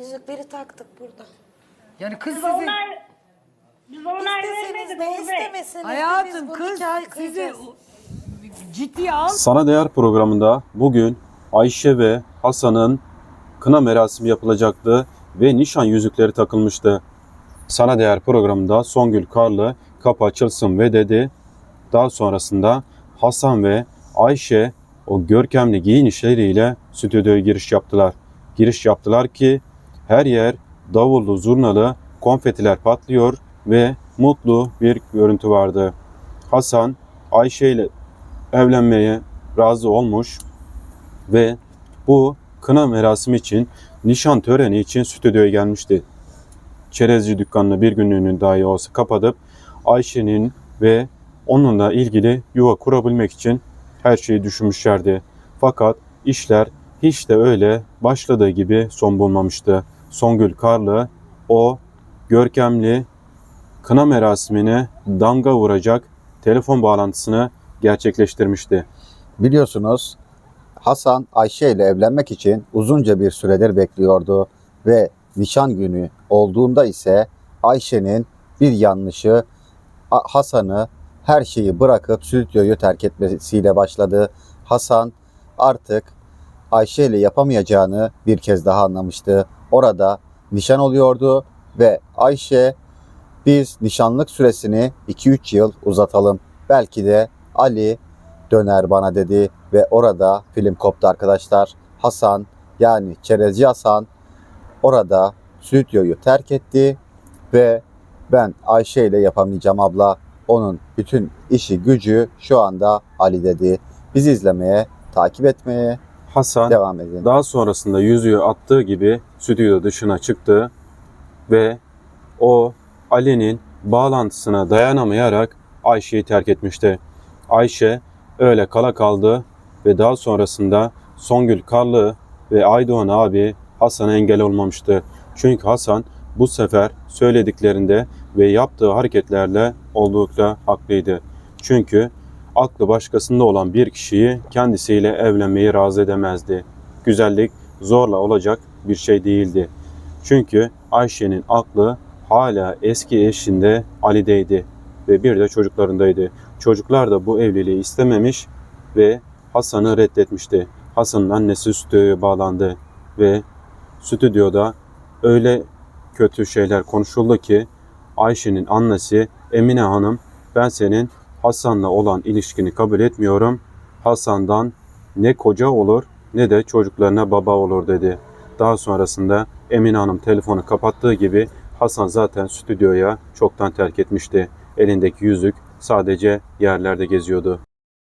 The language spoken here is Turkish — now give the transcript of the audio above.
Yüzükleri taktık burada. Yani kız Biz sizi onlar biz onlar İsteseniz vermedik de Uğur Bey. istemeseniz de biz hayatım bu kız nikahı sizi kıyacağız. ciddiye al. Sana Değer programında bugün Ayşe ve Hasan'ın kına merasimi yapılacaktı ve nişan yüzükleri takılmıştı. Sana Değer programında Songül Karlı kapı açılsın ve dedi. Daha sonrasında Hasan ve Ayşe o görkemli giyinişleriyle stüdyoya giriş yaptılar. Giriş yaptılar ki her yer davullu, zurnalı, konfetiler patlıyor ve mutlu bir görüntü vardı. Hasan Ayşe ile evlenmeye razı olmuş ve bu kına merasimi için nişan töreni için stüdyoya gelmişti. Çerezci dükkanını bir günlüğünü dahi olsa kapatıp Ayşe'nin ve onunla ilgili yuva kurabilmek için her şeyi düşünmüşlerdi. Fakat işler hiç de öyle başladığı gibi son bulmamıştı. Songül Karlı o görkemli kına merasimine damga vuracak telefon bağlantısını gerçekleştirmişti. Biliyorsunuz Hasan Ayşe ile evlenmek için uzunca bir süredir bekliyordu ve nişan günü olduğunda ise Ayşe'nin bir yanlışı Hasan'ı her şeyi bırakıp stüdyoyu terk etmesiyle başladı. Hasan artık Ayşe ile yapamayacağını bir kez daha anlamıştı. Orada nişan oluyordu ve Ayşe biz nişanlık süresini 2-3 yıl uzatalım. Belki de Ali döner bana dedi ve orada film koptu arkadaşlar. Hasan yani Çerezci Hasan orada stüdyoyu terk etti ve ben Ayşe ile yapamayacağım abla. Onun bütün işi gücü şu anda Ali dedi. Bizi izlemeye, takip etmeye Hasan devam edin. Daha sonrasında yüzüğü attığı gibi stüdyo dışına çıktı ve o Ali'nin bağlantısına dayanamayarak Ayşe'yi terk etmişti. Ayşe öyle kala kaldı ve daha sonrasında Songül Karlı ve Aydoğan abi Hasan'a engel olmamıştı. Çünkü Hasan bu sefer söylediklerinde ve yaptığı hareketlerle oldukça haklıydı. Çünkü aklı başkasında olan bir kişiyi kendisiyle evlenmeyi razı edemezdi. Güzellik zorla olacak bir şey değildi. Çünkü Ayşe'nin aklı hala eski eşinde Ali'deydi ve bir de çocuklarındaydı. Çocuklar da bu evliliği istememiş ve Hasan'ı reddetmişti. Hasan'ın annesi stüdyoya bağlandı ve stüdyoda öyle kötü şeyler konuşuldu ki Ayşe'nin annesi Emine Hanım ben senin Hasan'la olan ilişkini kabul etmiyorum. Hasan'dan ne koca olur ne de çocuklarına baba olur dedi. Daha sonrasında Emine Hanım telefonu kapattığı gibi Hasan zaten stüdyoya çoktan terk etmişti. Elindeki yüzük sadece yerlerde geziyordu.